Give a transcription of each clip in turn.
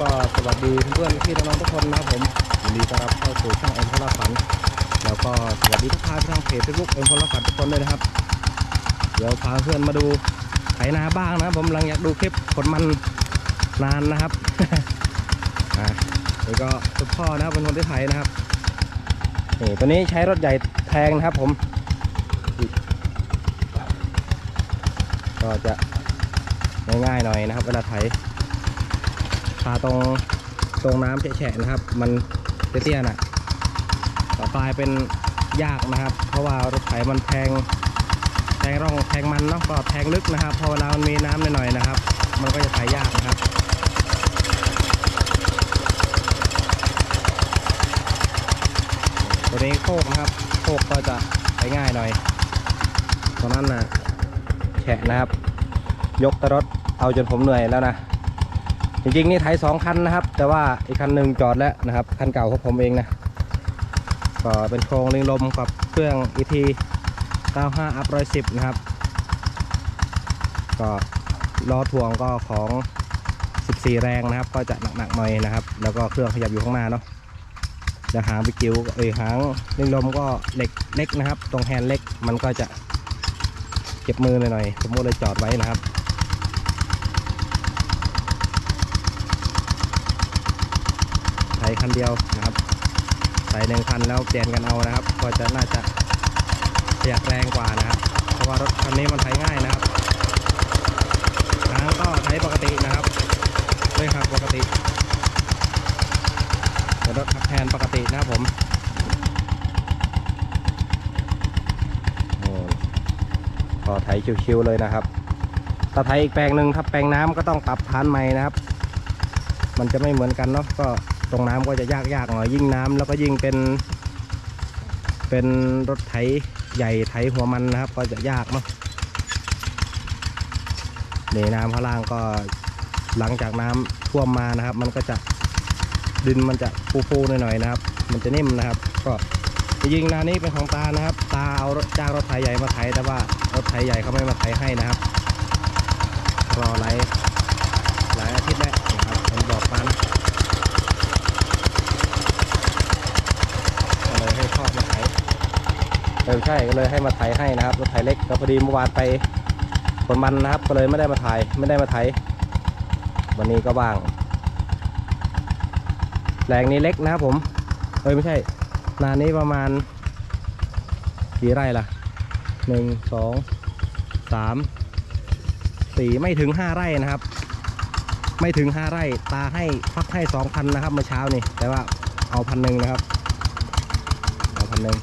ก็สวัสดีเพื่อนพี่น้องทุกคนนะครับผมยินดีต้อนรับเข้าสู่ช่องเอ็มพลฝัน แล้วก็สวัสดีทุกท่านทางเพจเฟซบุ๊กเอ็มพลฝันทุกคนด้วยนะครับ เดี๋ยวพาเพื่อนมาดูไถนาบ้างนะครับผมหลังอยากดูคลิปผลมันนานนะครับอ่านี่ก็คุณพ่อนะครับเป็นคนที่ไถนะครับนี่ตัวนี้ใช้รถใหญ่แทงนะครับผม ก็จะง่ายๆหน่อยนะครับเวลาไถ ทาตรงตรงน้ำแฉะนะครับ มันเตี้ยๆน่ะต่อกลายเป็นยากนะครับ เพราะว่ารถไถมันแทงแทงร่องแทงมันเนาะก็แทงลึกนะครับ พอเวลามันมีน้ำหน่อยๆนะครับ มันก็จะไถยากนะครับตัวนี้โคกนะครับโคกก็จะไปง่ายหน่อยตรงนั้นนะแฉะนะครับ ยกตะรถเอาจนผมเหนื่อยแล้วนะ จริงๆนี่ไถสองคันนะครับ แต่ว่าอีกคันหนึ่งจอดแล้วนะครับ คันเก่าของผมเองนะ ก็เป็นโครงลิงลมกับเครื่อง ET 95 up 110 นะครับ ก็ล้อถ่วงก็ของ 14 แรงนะครับ ก็จะหนักๆหน่อยนะครับ แล้วก็เครื่องขยับอยู่ข้างหน้าเนาะจะหางวิกิวเอ้ยหางลิงลมก็เหล็กเล็กนะครับ ตรงแฮนด์เล็กมันก็จะเก็บมือหน่อยๆผมก็เลยจอดไว้นะครับ ใช้ คันเดียวนะครับ ใส่หนึ่งคันแล้วเปลี่ยนกันเอานะครับ ก็จะน่าจะประหยัดแรงกว่านะครับ เพราะว่ารถคันนี้มันไถง่ายนะครับหางก็ไถปกตินะครับด้วยครับปกติเป็นรถขับแทนปกตินะครับผมโอ้ก็ไถชิวๆเลยนะครับถ้าไถอีกแปลงหนึ่งครับแปลงน้ำก็ต้องปรับฐานใหม่นะครับ มันจะไม่เหมือนกันเนาะก็ ตรงน้ำก็จะยากยากๆหน่อยยิ่งน้ำแล้วก็ยิ่งเป็น เป็นรถไถใหญ่ไถหัวมันนะครับ ก็จะยากเนาะนี่น้ำข้างล่างก็หลังจากน้ำท่วมมานะครับ มันก็จะดินมันจะฟูๆหน่อยๆนะครับ มันจะนิ่มนะครับ ก็จริงนานี้เป็นของตานะครับ ตาเอาจ้างรถไถใหญ่มาไถแต่ว่ารถไถใหญ่เขาไม่มาไถให้นะครับรอหลายหลายอาทิตย์แล้วนะครับผมบอกมันก็เลยให้พ่อมาไถเออใช่ก็เลยให้มาไถให้นะครับรถไถเล็กก็พอดีเมื่อวานไปผลมันนะครับ ก็เลยไม่ได้มาถ่ายไม่ได้มาไถวันนี้ก็ว่างแรงนี้เล็กนะครับผมเอ้ยไม่ใช่ นานี้ประมาณกี่ไร่ล่ะหนึ่งสองสามสี่ไม่ถึงห้าไร่นะครับ ไม่ถึงห้าไร่ตาให้พักให้สองพันนะครับเมื่อเช้านี่แต่ว่าเอาพันหนึ่งนะครับเอาพันหนึ่ง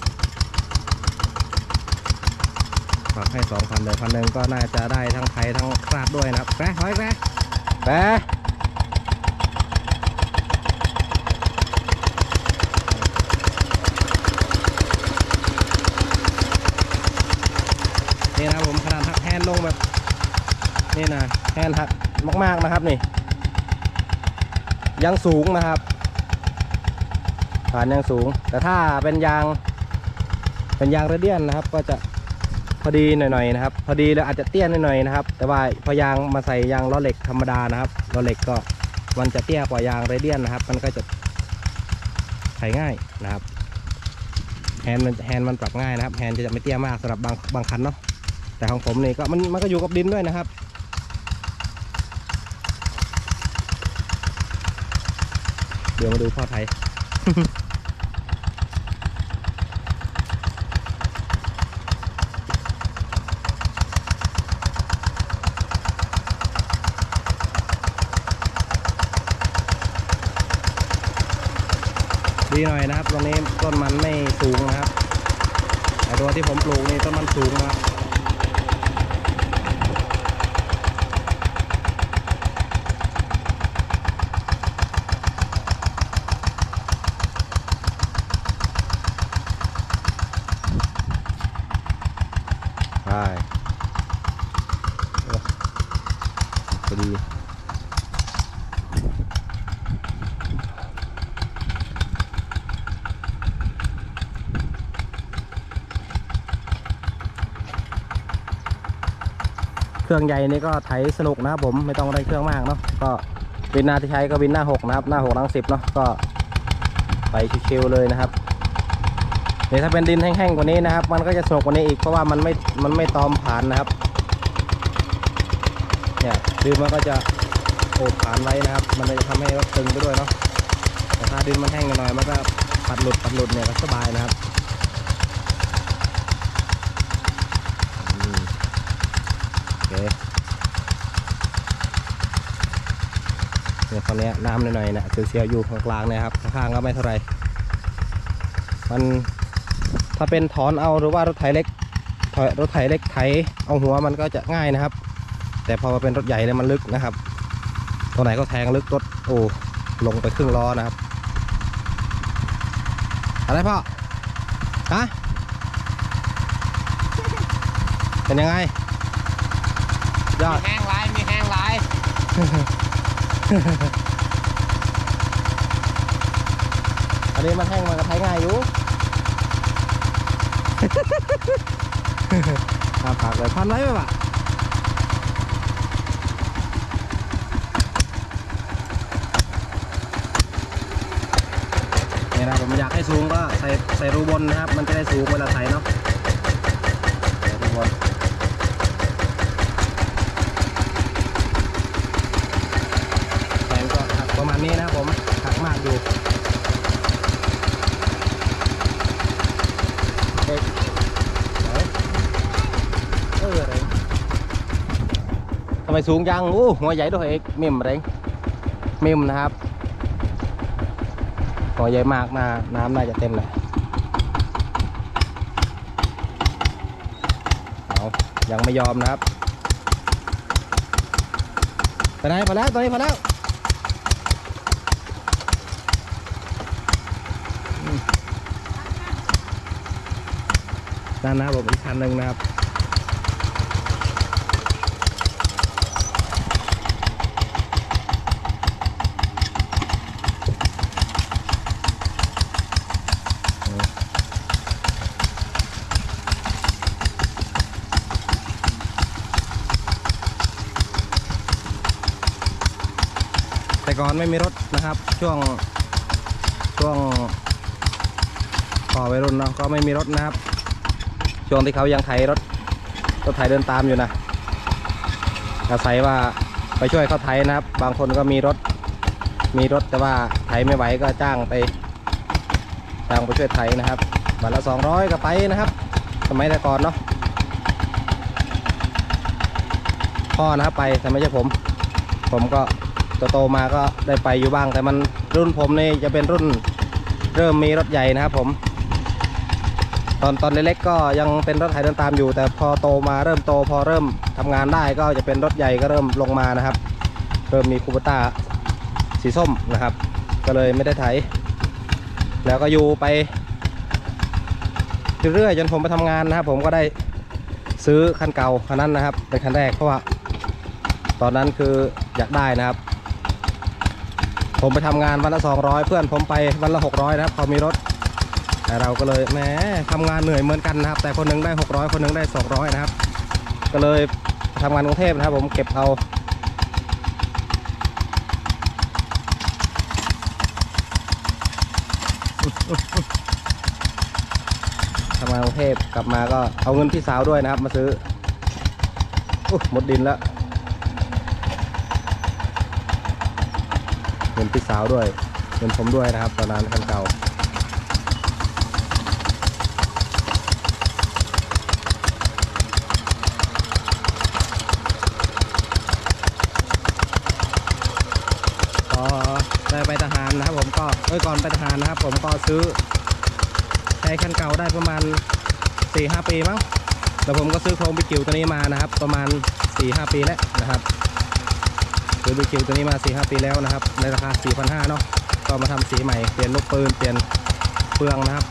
พักให้สองพันเลยพันหนึ่งก็น่าจะได้ทั้งไทยทั้งคราดด้วยนะครับแปะถอยแปะแปะนี่นะผมขนาดหักแฮนลงแบบนี่นะแฮนหักมาก ๆนะครับนี่ ยังสูงนะครับฐานยังสูง แต่ถ้าเป็นยางเป็นยางเรเดียนนะครับ ก็จะ อดีหน่อยๆนะครับ พอดีแล้วอาจจะเตี้ยหน่อยๆนะครับ แต่ว่าพอยางมาใส่ยางล้อเหล็กธรรมดานะครับล้อเหล็กก็มันจะเตี้ยกว่ายางเรเดียนนะครับ มันก็จะใส่ง่ายนะครับแฮนด์มันแฮนด์มันปรับง่ายนะครับแฮนด์จะไม่เตี้ยมากสำหรับบางบางคันเนาะแต่ของผมนี่ก็มันมันก็อยู่กับดินด้วยนะครับเดี๋ยวมาดูพ่อไทย ดีหน่อยนะครับตรงนี้ต้นมันไม่สูงนะครับแต่ตัวที่ผมปลูกนี่ต้นมันสูงนะครับใช่โอ้พอดี เครื่องใหญ่นี่ก็ไถสนุกนะครับผมไม่ต้องได้เครื่องมากเนาะก็วินหน้าที่ใช้ก็วินหน้าหกนะครับหน้าหกหลังสิบเนาะก็ไปชิวๆเลยนะครับเนี่ถ้าเป็นดินแห้งๆกว่านี้นะครับ มันก็จะสนุกกว่านี้อีกเพราะว่ามันไม่มันไม่ตอมผ่านนะครับเนี่ยดินมันก็จะโอบผ่านไว้นะครับ มันจะทำให้รถตึงไปด้วยเนาะแต่ถ้าดินมันแห้งหน่อยมันก็ปัดหลุดปัดหลุดเนี่ยก็สบายนะครับอืมโอ เคเนี่ยตอนนี้น้ำหน่อยๆนะเสียวๆอยู่กลางๆนี่ยครับข้างๆก็ไม่เท่าไรมันถ้าเป็นถอนเอาหรือว่ารถไถเล็กถรถไถเล็กไถเอาหัวมันก็จะง่ายนะครับ แต่พอมาเป็นรถใหญ่เนี่ยมันลึกนะครับตัวไหนก็แทงลึกรถโอ้ลงไปครึ่งล้อนะครับ อะไรพ่อฮะเป็นยังไง ยอดมีแห้งลายมีแห้งลายอันนี้มันแห้งมันก็ใช้ง่ายอยู่ อาปากเลยพันไว้ไหมวะเนี่ยนะผมอยากให้สูงก็ใส่ใส่รูบนนะครับ มันจะได้สูงเวลาใส่เนาะใส่รูบนแขนก็หักประมาณนี้นะครับผมหักมากอยู่ เอกเอออะไรทำไมสูงจังอู้หัวใหญ่ด้วยเอกมิมอะไรมิมนะครับหัวใหญ่มากนาน้ำน่าจะเต็มเลยเอายังไม่ยอมนะครับ ไปไหนพอแล้วตอนนี้พอแล้ว ด้านหน้าผมอีกคันหนึ่งนะครับแต่ก่อนไม่มีรถนะครับ ช่วงช่วงก่อวัยรุ่นเนาะก็ไม่มีรถนะครับ ช่วงที่เขายังไถรถรถไถเดินตามอยู่นะอาศัยว่าไปช่วยเขาไถนะครับ บางคนก็มีรถมีรถแต่ว่าไถไม่ไหวก็จ้างไปจ้างไปช่วยไถนะครับวันละสองร้อยก็ไปนะครับ สมัยแต่ก่อนเนาะพ่อนะครับไปแต่ไม่ใช่ผม ผมก็โตๆมาก็ได้ไปอยู่บ้าง แต่มันรุ่นผมนี่จะเป็นรุ่นเริ่มมีรถใหญ่นะครับผม อนตอนเล็กๆก็ยังเป็นรถไถเดินตามอยู่ แต่พอโตมาเริ่มโต พอเริ่มทำงานได้ก็จะเป็นรถใหญ่ก็เริ่มลงมานะครับ เริ่มมีคูปต้าสีส้มนะครับ ก็เลยไม่ได้ไถ แล้วก็อยู่ไปเรื่อยๆจนผมไปทำงานนะครับ ผมก็ได้ซื้อคันเก่าคันนั้นนะครับ เป็นคันแรกเพราะว่าตอนนั้นคืออยากได้นะครับ ผมไปทำงานวันละ 200 เพื่อนผมไปวันละ 600 นะครับเขามีรถ แต่เราก็เลยแหมทำงานเหนื่อยเหมือนกันนะครับ แต่คนหนึงได้ 600 คนหนึงได้ 200 นะครับ ก็เลยทำงานกรุงเทพนะครับ ผมเก็บเอาทำงานกรุงเทพกลับมาก็เอาเงินพี่สาวด้วยนะครับ มาซื้ออุ๊ยหมดดินแล้วเงินพี่สาวด้วยเงินผมด้วยนะครับตอนนั้นคันเก่า พอได้ไปทหาร นะครับผมก็เอ้ยก่อนไปทหารนะครับผมก็ซื้อใช้คันเก่าได้ประมาณ4ี่หปีมั้งแล้วผมก็ซื้อโครงบิกิวตัวนี้มานะครับ ประมาณ4ี่หปีแล้วนะครับซื้อบิกิวตัวนี้มา4ี่หปีแล้วนะครับ ในราคา4,500เนาะก็มาทำสีใหม่เปลี่ยนลูกปืนเปลี่ยนเปลืองนะครับ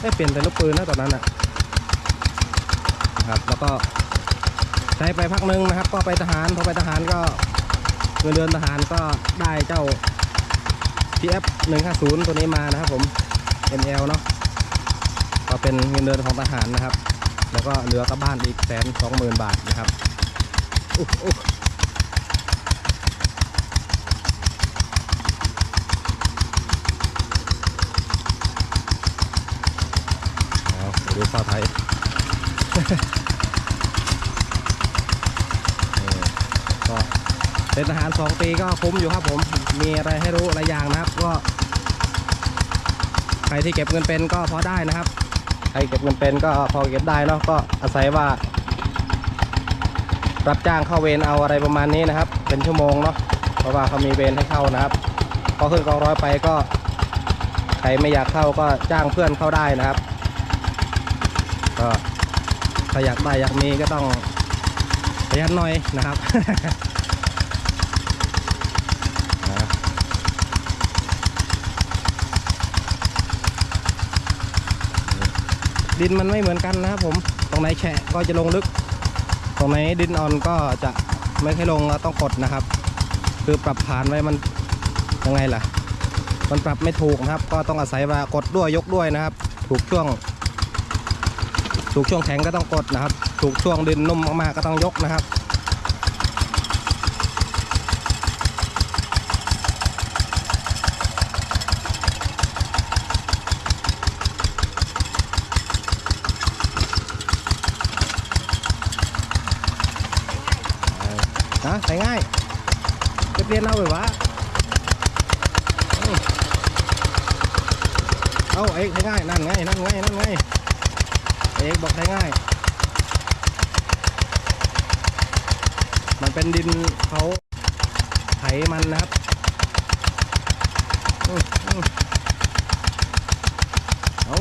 ได้เปลี่ยนแต่ลูกปืนนะตอนนั้นนะนะครับแล้วก็ใช้ไปพักหนึงนะครับ ก็ไปทหารพอไปทหารก็เงินเดือนทหารก็ได้เจ้า พีเอฟหนึ่งห้าศูนย์ตัวนี้มานะครับผม ML เนาะก็เป็นเงินเดือนของทหารนะครับ แล้วก็เหลือกับบ้านอีกแสนสองหมื่นบาทนะครับอุ๊อุ๊ดูข้าไทยก็ เป็นทหารสองปีก็คุ้มอยู่ครับผม มีอะไรให้รู้หลายอย่างนะครับ ก็ ใครที่เก็บเงินเป็นก็พอได้นะครับ ใครเก็บเงินเป็นก็พอเก็บได้เนาะก็อาศัยว่า รับจ้างเข้าเวรเอาอะไรประมาณนี้นะครับ เป็นชั่วโมงเนาะเพราะว่าเขามีเวรให้เข้านะครับพอขึ้นกองร้อยไปก็ ใครไม่อยากเข้าก็จ้างเพื่อนเข้าได้นะครับ ก็ถ้าอยากได้อยากมีก็ต้องประหยัดหน่อยนะครับ ดินมันไม่เหมือนกันนะครับผม ตรงไหนแฉะก็จะลงลึก ตรงไหนดินอ่อนก็จะไม่ค่อยลงต้องกดนะครับ คือปรับผ่านไว้มันยังไงล่ะ มันปรับไม่ถูกนะครับ ก็ต้องอาศัยว่ากดด้วยยกด้วยนะครับ ถูกช่วง ถูกช่วงแข็งก็ต้องกดนะครับ ถูกช่วงดินนุ่มมากๆก็ต้องยกนะครับ ใส่ง่ายไปเรียนเอาไปวะเอาเอาเอกใส่ง่ายนั่นไงนั่นไงนั่นไงเอกบอกใส่ง่าย มันเป็นดินเขาไถมันนะครับอืมอืมเอา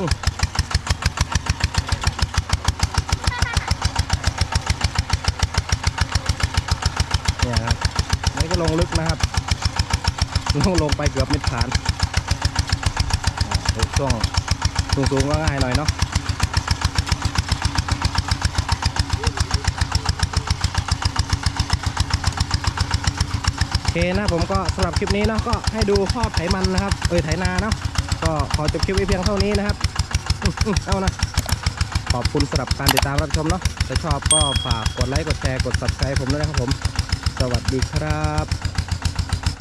เนี่ยครับนี่ก็ ลงลึกนะครับ ลงลงไปเกือบมิดฐานอ่าช่วงสูงๆก็ง่ายหน่อยเนาะโอเคนะผมก็สำหรับคลิปนี้เนาะก็ให้ดูพ่อไถมันนะครับ เอ้ยไถนาเนาะก็ขอจบคลิปไว้เพียงเท่านี้นะครับเอานะขอบคุณสำหรับการติดตามรับชมเนาะถ้าชอบก็ฝากกดไลค์กดแชร์กด subscribe ผมด้วยนะครับผม สวัสดีครับ